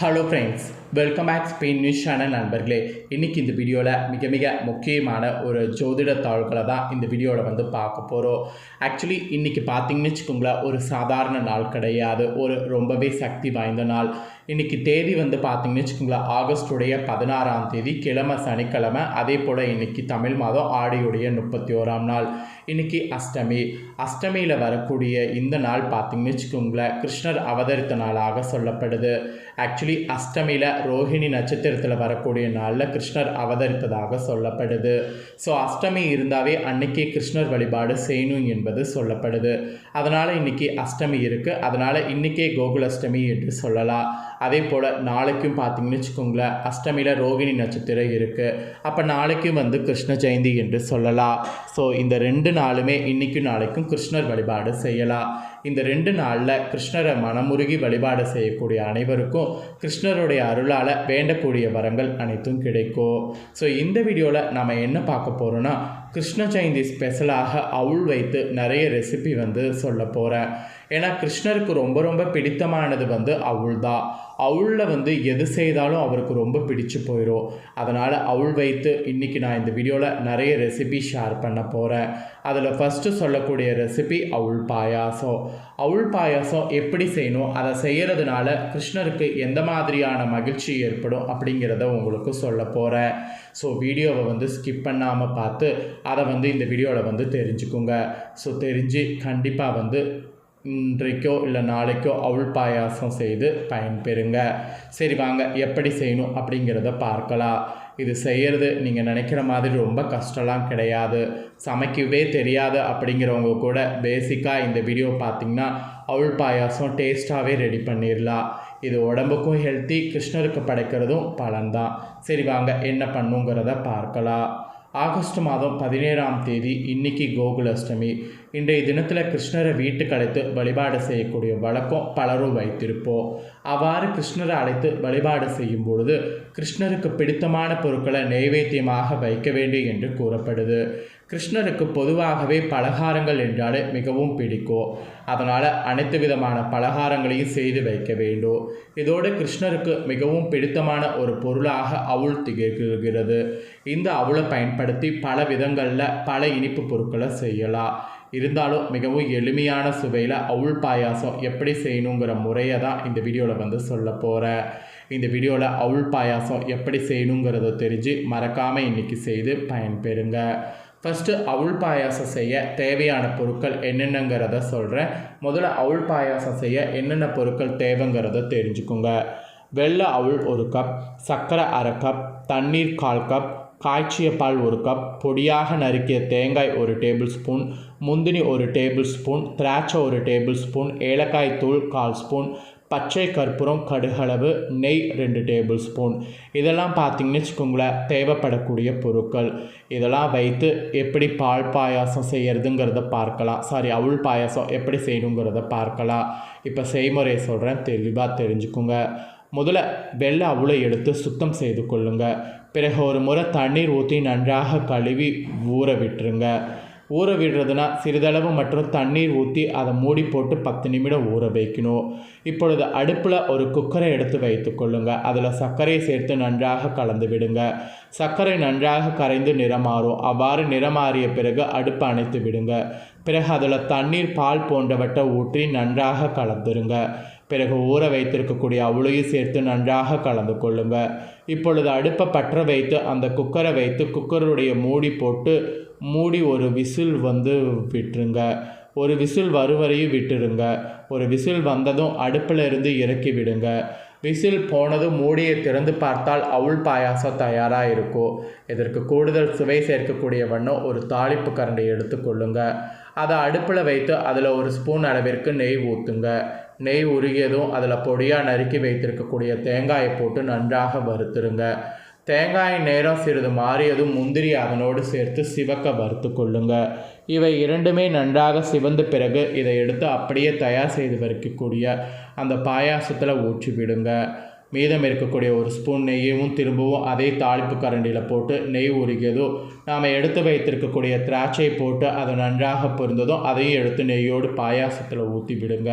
Hello friends welcome back Spain news channel நண்பர்களே. இன்றைக்கி இந்த வீடியோவில் மிக மிக முக்கியமான ஒரு ஜோதிட தாள்களை தான் இந்த வீடியோவில் வந்து பார்க்க போகிறோம் ஆக்சுவலி இன்றைக்கி பார்த்தீங்கன்னு வச்சுக்கோங்களேன் ஒரு சாதாரண நாள் கிடையாது. ஒரு ரொம்பவே சக்தி வாய்ந்த நாள். இன்றைக்கி தேதி வந்து பார்த்தீங்கன்னு வச்சுக்கோங்களேன் ஆகஸ்டுடைய பதினாறாம் தேதி கிழமை சனிக்கிழமை அதே போல் இன்றைக்கி தமிழ் மாதம் ஆடியுடைய முப்பத்தி ஓராம் நாள். இன்றைக்கி அஷ்டமி. அஷ்டமியில் வரக்கூடிய இந்த நாள் பார்த்தீங்கன்னு வச்சுக்கோங்களேன் கிருஷ்ணர் அவதரித்த நாளாக சொல்லப்படுது. ஆக்சுவலி அஷ்டமியில் ரோஹிணி நட்சத்திரத்தில் வரக்கூடிய நாளில் கிருஷ்ணர் அவதரித்ததாக சொல்லப்படுது. ஸோ அஷ்டமி இருந்தாவே அன்னைக்கே கிருஷ்ணர் வழிபாடு செய்யணும் என்பது சொல்லப்படுது. அதனால் இன்றைக்கி அஷ்டமி இருக்குது அதனால் இன்றைக்கே கோகுலஷ்டமி என்று சொல்லலாம். அதே போல் நாளைக்கும் பார்த்தீங்கன்னு வச்சுக்கோங்களேன் அஷ்டமியில் ரோகிணி நட்சத்திரம் இருக்குது அப்போ நாளைக்கும் வந்து கிருஷ்ண ஜெயந்தி என்று சொல்லலாம். ஸோ இந்த ரெண்டு நாளுமே இன்றைக்கும் நாளைக்கும் கிருஷ்ணர் வழிபாடு செய்யலாம். இந்த ரெண்டு நாளில் கிருஷ்ணரை மனமுருகி வழிபாடு செய்யக்கூடிய அனைவருக்கும் கிருஷ்ணருடைய அருளால் வேண்டக்கூடிய வரங்கள் அனைத்தும் கிடைக்கும். ஸோ இந்த வீடியோவில் நம்ம என்ன பார்க்க போகிறோன்னா கிருஷ்ண ஜெயந்தி ஸ்பெஷலாக அவுள் வைத்து நிறைய ரெசிபி வந்து சொல்ல போகிறேன் ஏன்னா கிருஷ்ணருக்கு ரொம்ப ரொம்ப பிடித்தமானது வந்து அவுள் தான். அவுளில் வந்து எது செய்தாலும் அவருக்கு ரொம்ப பிடிச்சு போயிடும் அதனால் அவுள் வைத்து இன்றைக்கி நான் இந்த வீடியோவில் நிறைய ரெசிபி ஷேர் பண்ண போகிறேன் அதில் ஃபஸ்ட்டு சொல்லக்கூடிய ரெசிபி அவுள் பாயாசம். அவுள் பாயாசம் எப்படி செய்யணும் அதை செய்கிறதுனால கிருஷ்ணருக்கு எந்த மாதிரியான மகிழ்ச்சி ஏற்படும் அப்படிங்கிறத உங்களுக்கு சொல்ல போகிறேன் ஸோ வீடியோவை வந்து ஸ்கிப் பண்ணாமல் பார்த்து அதை வந்து இந்த வீடியோவில் வந்து தெரிஞ்சுக்குங்க. ஸோ தெரிஞ்சு கண்டிப்பாக வந்து இன்றைக்கோ இல்லை நாளைக்கோ அவுள் பாயாசம் செய்து பயன்பெறுங்க. சரி வாங்க. எப்படி செய்யணும் அப்படிங்கிறத பார்க்கலாம். இது செய்கிறது நீங்கள் நினைக்கிற மாதிரி ரொம்ப கஷ்டம்லாம் கிடையாது. சமைக்கவே தெரியாது அப்படிங்கிறவங்க கூட பேசிக்காக இந்த வீடியோ பார்த்திங்கன்னா அவுள் பாயாசம் டேஸ்ட்டாகவே ரெடி பண்ணிடலாம் இது உடம்புக்கும் ஹெல்த்தி கிருஷ்ணருக்கு படைக்கிறதும் பலன்தான். சரி வாங்க. என்ன பண்ணுங்கிறத பார்க்கலாம். ஆகஸ்ட் மாதம் பதினேழாம் தேதி இன்னைக்கு கோகுலாஷ்டமி. இன்றைய தினத்தில் கிருஷ்ணரை வீட்டுக்கு அழைத்து வழிபாடு செய்யக்கூடிய வழக்கம் பலரும் வைத்திருப்போம். அவ்வாறு கிருஷ்ணரை அழைத்து வழிபாடு செய்யும் பொழுது கிருஷ்ணருக்கு பிடித்தமான பொருட்களை நைவேத்தியமாக வைக்க வேண்டும் என்று கூறப்படுது. கிருஷ்ணருக்கு பொதுவாகவே பலகாரங்கள் என்றாலே மிகவும் பிடிக்கும். அதனால் அனைத்து விதமான பலகாரங்களையும் செய்து வைக்க வேண்டும். இதோடு கிருஷ்ணருக்கு மிகவும் பிடித்தமான ஒரு பொருளாக அவுள் திகழ்கிறது. இந்த அவுளை பயன்படுத்தி பல விதங்களில் பல இனிப்பு பொருட்களை செய்யலாம். இருந்தாலும் மிகவும் எளிமையான சுவையில் அவுள் பாயாசம் எப்படி செய்யணுங்கிற முறையை தான் இந்த வீடியோவில் வந்து சொல்ல போகிறேன் இந்த வீடியோவில் அவுள் பாயாசம் எப்படி செய்யணுங்கிறத தெரிஞ்சு மறக்காமல் இன்றைக்கி செய்து பயன்பெறுங்க. ஃபஸ்ட்டு அவுள் பாயாசம் செய்ய தேவையான பொருட்கள் என்னென்னங்கிறத சொல்கிறேன் முதல்ல அவுள் பாயாசம் செய்ய என்னென்ன பொருட்கள் தேவைங்கிறத தெரிஞ்சுக்குங்க. வெள்ளை அவுள் ஒரு கப் சர்க்கரை அரை கப் தண்ணீர் கால் கப் காய்ச்சிய பால் ஒரு கப் பொடியாக நறுக்கிய தேங்காய் ஒரு டேபிள் ஸ்பூன் முந்தினி ஒரு டேபிள் ஸ்பூன் திராட்சை ஒரு டேபிள் ஸ்பூன் ஏலக்காய் தூள் கால் ஸ்பூன் பச்சை கற்பூரம் கடுகளவு நெய் ரெண்டு டேபிள் ஸ்பூன் இதெல்லாம் பார்த்திங்கன்னு வச்சுக்கோங்களேன் தேவைப்படக்கூடிய பொருட்கள். இதெல்லாம் வைத்து எப்படி பால் பாயாசம் செய்கிறதுங்கிறத பார்க்கலாம். சாரி அவுள் பாயாசம் எப்படி செய்யணுங்கிறத பார்க்கலாம். இப்போ செய்முறை சொல்கிறேன் தெளிவாக தெரிஞ்சுக்குங்க. முதல்ல வெள்ளை அவுளை எடுத்து சுத்தம் செய்து கொள்ளுங்கள் பிறகு ஒரு முறை தண்ணீர் ஊற்றி நன்றாக கழுவி ஊற விட்டுருங்க. ஊற விடுறதுனா சிறிதளவு மற்றும் தண்ணீர் ஊற்றி அதை மூடி போட்டு பத்து நிமிடம் ஊற வைக்கணும். இப்பொழுது அடுப்பில் ஒரு குக்கரை எடுத்து வைத்து கொள்ளுங்கள் அதில் சர்க்கரையை சேர்த்து நன்றாக கலந்து விடுங்க. சர்க்கரை நன்றாக கரைந்து நிறமாறும். அவ்வாறு நிறமாறிய பிறகு அடுப்பு அணைத்து விடுங்க. பிறகு அதில் தண்ணீர் பால் போன்றவற்றை ஊற்றி நன்றாக கலந்துருங்க. பிறகு ஊற வைத்திருக்கக்கூடிய அவளையும் சேர்த்து நன்றாக கலந்து கொள்ளுங்க. இப்பொழுது அடுப்பை பற்ற வைத்து அந்த குக்கரை வைத்து குக்கருடைய மூடி போட்டு மூடி ஒரு விசில் வந்து விட்டுருங்க. ஒரு விசில் வருவரையும் விட்டுருங்க. ஒரு விசில் வந்ததும் அடுப்பில் இருந்து இறக்கி விடுங்க. விசில் போனதும் மூடியை திறந்து பார்த்தால் அவுள் பாயாசம் தயாராக இருக்கும் இதற்கு கூடுதல் சுவை சேர்க்கக்கூடிய வண்ணம் ஒரு தாளிப்பு கரண்டை எடுத்துக்கொள்ளுங்க அதை அடுப்பில் வைத்து அதில் ஒரு ஸ்பூன் அளவிற்கு நெய் ஊற்றுங்க நெய் உருகியதும் அதில் பொடியாக நறுக்கி வைத்திருக்கக்கூடிய தேங்காயை போட்டு நன்றாக வறுத்துருங்க. தேங்காய் நேரம் சிறிது மாறியதும் முந்திரி அதனோடு சேர்த்து சிவக்க வறுத்து கொள்ளுங்க. இவை இரண்டுமே நன்றாக சிவந்த பிறகு இதை எடுத்து அப்படியே தயார் செய்து வைக்கக்கூடிய அந்த பாயாசத்தில் ஊற்றி விடுங்க. மீதம் இருக்கக்கூடிய ஒரு ஸ்பூன் நெய்யவும் திரும்பவும் அதே தாளிப்பு கரண்டியில் போட்டு நெய் உருகியதும் நாம் எடுத்து வைத்திருக்கக்கூடிய திராட்சை போட்டு அதை நன்றாக பொருந்ததும் அதையும் எடுத்து நெய்யோடு பாயாசத்தில் ஊற்றி விடுங்க.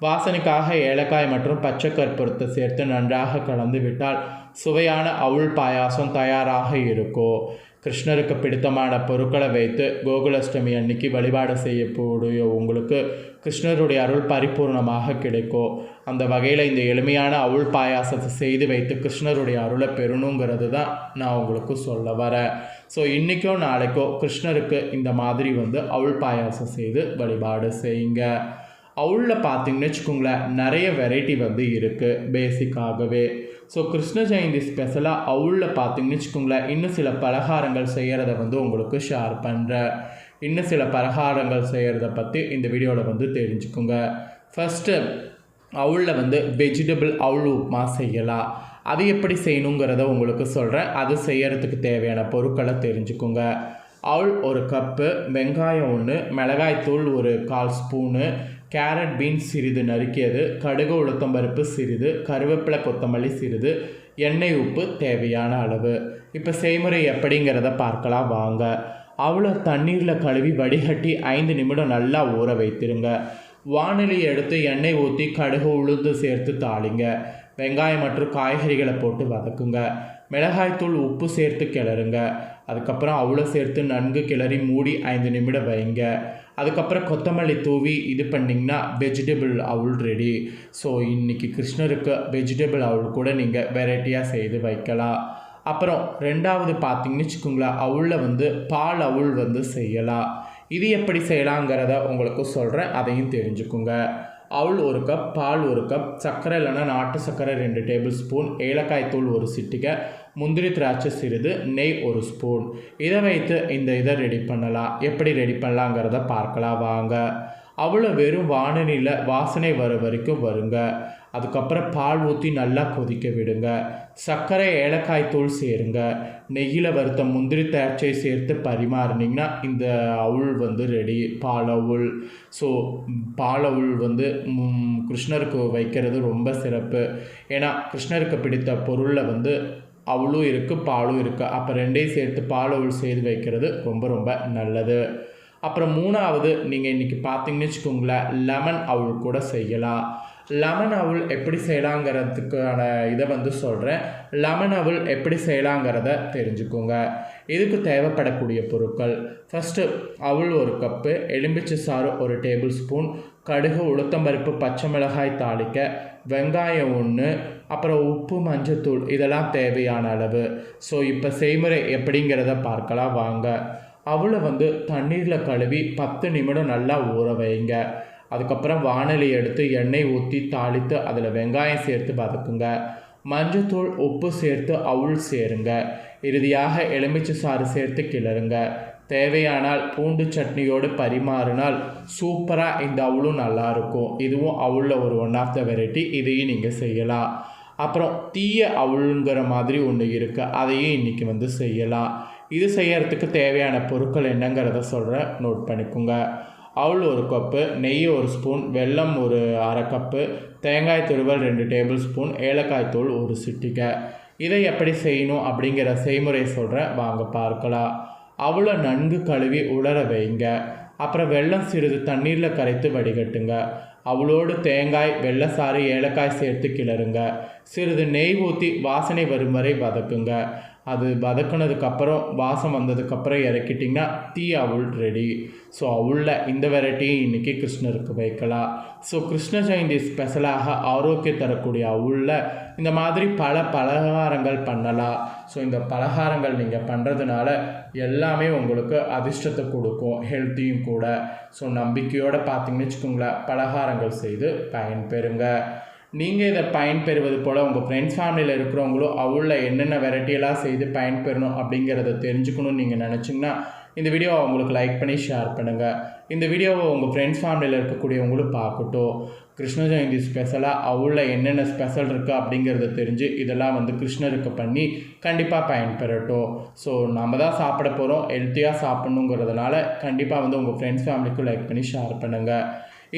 வாசனைக்காக ஏலக்காய் மற்றும் பச்சை கற்பூரத்தை சேர்த்து நன்றாக கலந்து விட்டால் சுவையான அவுள் பாயாசம் தயாராக இருக்கும் கிருஷ்ணருக்கு பிடித்தமான பொருட்களை வைத்து கோகுலாஷ்டமி அன்னைக்கு வழிபாடு செய்யக்கூடிய உங்களுக்கு கிருஷ்ணருடைய அருள் பரிபூர்ணமாக கிடைக்கும் அந்த வகையில் இந்த எளிமையான அவுள் பாயாசத்தை செய்து வைத்து கிருஷ்ணருடைய அருளை பெறணுங்கிறது தான் நான் உங்களுக்கு சொல்ல வரேன். ஸோ இன்றைக்கோ நாளைக்கோ கிருஷ்ணருக்கு இந்த மாதிரி வந்து அவுள் பாயாசம் செய்து வழிபாடு செய்யுங்க. அவுளில் பார்த்தீங்கன்னு வச்சுக்கோங்களேன் நிறைய வெரைட்டி வந்து இருக்குது பேசிக்காகவே ஸோ கிருஷ்ண ஜெயந்தி ஸ்பெஷலாக அவுளில் பார்த்தீங்கன்னு வச்சுக்கோங்களேன் இன்னும் சில பலகாரங்கள் செய்கிறத வந்து உங்களுக்கு ஷேர் பண்ணுறேன் இன்னும் சில பலகாரங்கள் செய்கிறத பற்றி இந்த வீடியோவில் வந்து தெரிஞ்சுக்கோங்க. ஃபஸ்ட்டு அவுளில் வந்து வெஜிடபிள் அவுள் உப்புமா செய்யலாம். அது எப்படி செய்யணுங்கிறத உங்களுக்கு சொல்கிறேன் அது செய்யறதுக்கு தேவையான பொருட்களை தெரிஞ்சுக்கோங்க. அவுள் ஒரு கப்பு வெங்காயம் ஒன்று மிளகாய்த்தூள் ஒரு கால் ஸ்பூனு கேரட் பீன்ஸ் சிறிது நறுக்கியது கடுகு உளுத்தம்பருப்பு சிறிது கருவேப்பிலை கொத்தமல்லி சிறிது எண்ணெய் உப்பு தேவையான அளவு. இப்போ செய்முறை எப்படிங்கிறத பார்க்கலாம் வாங்க. அவ்வளோ தண்ணீரில் கழுவி வடிகட்டி ஐந்து நிமிடம் நல்லா ஊற வைத்திருங்க. வானிலை எடுத்து எண்ணெய் ஊற்றி கடுகு உளுந்து சேர்த்து தாளிங்க. வெங்காயம் மற்றும் காய்கறிகளை போட்டு வதக்குங்க. மிளகாய்த்தூள் உப்பு சேர்த்து கிளறுங்க. அதுக்கப்புறம் அவ்வளோ சேர்த்து நன்கு கிளறி மூடி ஐந்து நிமிடம் வைங்க. அதுக்கப்புறம் கொத்தமல்லி தூவி இது பண்ணிங்கன்னா வெஜிடபிள் அவுள் ரெடி ஸோ இன்றைக்கி கிருஷ்ணருக்கு வெஜிடபிள் அவுள் கூட நீங்கள் வெரைட்டியாக செய்து வைக்கலாம். அப்புறம் ரெண்டாவது பார்த்தீங்கன்னு வச்சுக்கோங்களேன் அவுளில் வந்து பால் அவுள் வந்து செய்யலாம். இது எப்படி செய்யலாங்கிறத உங்களுக்கு சொல்கிறேன் அதையும் தெரிஞ்சுக்குங்க. அவுள் ஒரு கப் பால் ஒரு கப் சர்க்கரை இல்லைன்னா நாட்டு சர்க்கரை ரெண்டு டேபிள் ஸ்பூன் ஏலக்காய் தூள் ஒரு சிட்டிகை முந்திரி திராட்சை சிறிது நெய் ஒரு ஸ்பூன் இதை வைத்து இந்த இதை ரெடி பண்ணலாம். எப்படி ரெடி பண்ணலாங்கிறத பார்க்கலாம். வாங்க. அவ்வளோ வெறும் வானலியில் வாசனை வர வரைக்கும் வருங்க. அதுக்கப்புறம் பால் ஊற்றி நல்லா கொதிக்க விடுங்க. சர்க்கரை ஏலக்காய் தூள் சேருங்க. நெய்யில் வறுத்த முந்திரி திராட்சை சேர்த்து பரிமாறினீங்கன்னா இந்த அவுள் வந்து ரெடி பால் அவுள் ஸோ பால் அவுள் வந்து கிருஷ்ணருக்கு வைக்கிறது ரொம்ப சிறப்பு. ஏன்னா கிருஷ்ணருக்கு பிடித்த பொருளில் வந்து அவளும் இருக்குது பாலும் இருக்குது அப்போ ரெண்டையும் சேர்த்து பால் அவுள் செய்து வைக்கிறது ரொம்ப ரொம்ப நல்லது. அப்புறம் மூணாவது நீங்கள் இன்றைக்கி பார்த்தீங்கன்னு வச்சுக்கோங்களேன் லெமன் அவுள் கூட செய்யலாம். லெமன் அவுள் எப்படி செய்யலாங்கிறதுக்கான இதை வந்து சொல்கிறேன் லெமன் அவுள் எப்படி செய்யலாங்கிறத தெரிஞ்சுக்கோங்க. இதுக்கு தேவைப்படக்கூடிய பொருட்கள். ஃபஸ்ட்டு அவுள் ஒரு கப்பு எலும்பிச்சை சாறு ஒரு டேபிள் ஸ்பூன் கடுகு உளுத்தம்பருப்பு பச்சை மிளகாய் தாளிக்க வெங்காயம் ஒன்று அப்புறம் உப்பு மஞ்சத்தூள் இதெல்லாம் தேவையான அளவு. ஸோ இப்போ செய்முறை எப்படிங்கிறத பார்க்கலாம் வாங்க. அவளை வந்து தண்ணீரில் கழுவி பத்து நிமிடம் நல்லா ஊற வைங்க. அதுக்கப்புறம் வானொலி எடுத்து எண்ணெய் ஊற்றி தாளித்து அதில் வெங்காயம் சேர்த்து வதக்குங்க. மஞ்சத்தூள் உப்பு சேர்த்து அவுள் சேருங்க. இறுதியாக எலுமிச்சை சாறு சேர்த்து கிளறுங்க. தேவையானால் பூண்டு சட்னியோடு பரிமாறினால் சூப்பராக இந்த அவுளும் நல்லா இருக்கும். இதுவும் அவுளில் ஒரு ஒன் ஆஃப் த வெரைட்டி இதையும் நீங்கள் செய்யலாம். அப்புறம் தீய அவுளுங்கிற மாதிரி ஒன்று இருக்குது அதையும் இன்றைக்கி வந்து செய்யலாம். இது செய்யறதுக்கு தேவையான பொருட்கள் என்னங்கிறத சொல்கிறேன் நோட் பண்ணிக்கோங்க. அவுள் ஒரு கப்பு நெய் ஒரு ஸ்பூன் வெல்லம் ஒரு அரை கப்பு தேங்காய் துருவல் ரெண்டு டேபிள் ஸ்பூன் ஏலக்காய் தூள் ஒரு சிட்டிகை. இதை எப்படி செய்யணும் அப்படிங்கிற செய்முறை சொல்கிறேன் வாங்க பார்க்கலாம். அவ்வளோ நன்கு கழுவி உலர வைங்க. அப்புறம் வெள்ளம் சிறிது தண்ணீரில் கரைத்து வடிகட்டுங்க. அவளோடு தேங்காய் வெள்ளசாறு ஏலக்காய் சேர்த்து கிளறுங்க. சிறிது நெய் ஊற்றி வாசனை வரும் வரை வதக்குங்க. அது வதக்குனதுக்கப்புறம் வாசம் வந்ததுக்கப்புறம் இறக்கிட்டிங்கன்னா டீ அவுள் ரெடி ஸோ அவுளில் இந்த வெரைட்டியும் இன்றைக்கி கிருஷ்ணருக்கு வைக்கலாம். ஸோ கிருஷ்ண ஜெயந்தி ஸ்பெஷலாக ஆரோக்கியம் தரக்கூடிய அவுளில் இந்த மாதிரி பல பலகாரங்கள் பண்ணலாம். ஸோ இந்த பலகாரங்கள் நீங்கள் பண்ணுறதுனால எல்லாமே உங்களுக்கு அதிர்ஷ்டத்தை கொடுக்கும் ஹெல்த்தியும் கூட. ஸோ நம்பிக்கையோடு பார்த்தீங்கன்னு வச்சுக்கோங்களேன் பலகாரங்கள் செய்து பயன்பெறுங்க. நீங்கள் இதை பயன்பெறுவது போல் உங்கள் ஃப்ரெண்ட்ஸ் ஃபேமிலியில் இருக்கிறவங்களும் அவளில் என்னென்ன வெரைட்டியெல்லாம் செய்து பயன்பெறணும் அப்படிங்கிறத தெரிஞ்சுக்கணும்னு நீங்கள் நினச்சிங்கன்னா இந்த வீடியோவை அவங்களுக்கு லைக் பண்ணி ஷேர் பண்ணுங்கள் இந்த வீடியோவை உங்கள் ஃப்ரெண்ட்ஸ் ஃபேமிலியில் இருக்கக்கூடியவங்களும் பார்க்கட்டும். கிருஷ்ண ஜெயந்தி ஸ்பெஷலாக அவளில் என்னென்ன ஸ்பெஷல் இருக்குது அப்படிங்கிறத தெரிஞ்சு இதெல்லாம் வந்து கிருஷ்ணருக்கு பண்ணி கண்டிப்பாக பயன்பெறட்டும். ஸோ நம்ம தான் சாப்பிட போகிறோம் ஹெல்த்தியாக சாப்பிட்ணுங்கிறதுனால கண்டிப்பாக வந்து உங்கள் ஃப்ரெண்ட்ஸ் ஃபேமிலிக்கும் லைக் பண்ணி ஷேர் பண்ணுங்கள்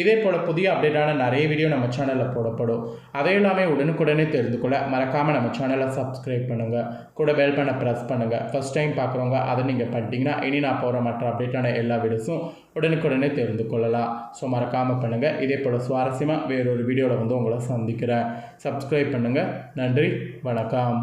இதே போல் புதிய அப்டேட்டான நிறைய வீடியோ நம்ம சேனலில் போடப்படும். அதை எல்லாமே உடனுக்குடனே தெரிந்து கொள்ள மறக்காமல் நம்ம சேனலை சப்ஸ்கிரைப் பண்ணுங்கள் கூட பெல் பண்ண ப்ரெஸ் பண்ணுங்கள் ஃபஸ்ட் டைம் பார்க்குறவங்க அதை நீங்கள் பண்ணிட்டீங்கன்னா இனி நான் போகிற மற்ற அப்டேட்டான எல்லா வீடியோஸும் உடனுக்குடனே தெரிந்து கொள்ளலாம். ஸோ மறக்காமல் பண்ணுங்கள் இதே போல் சுவாரஸ்யமாக வேறொரு வீடியோவில் வந்து உங்களை சந்திக்கிறேன். சப்ஸ்கிரைப் பண்ணுங்கள் நன்றி. வணக்கம்.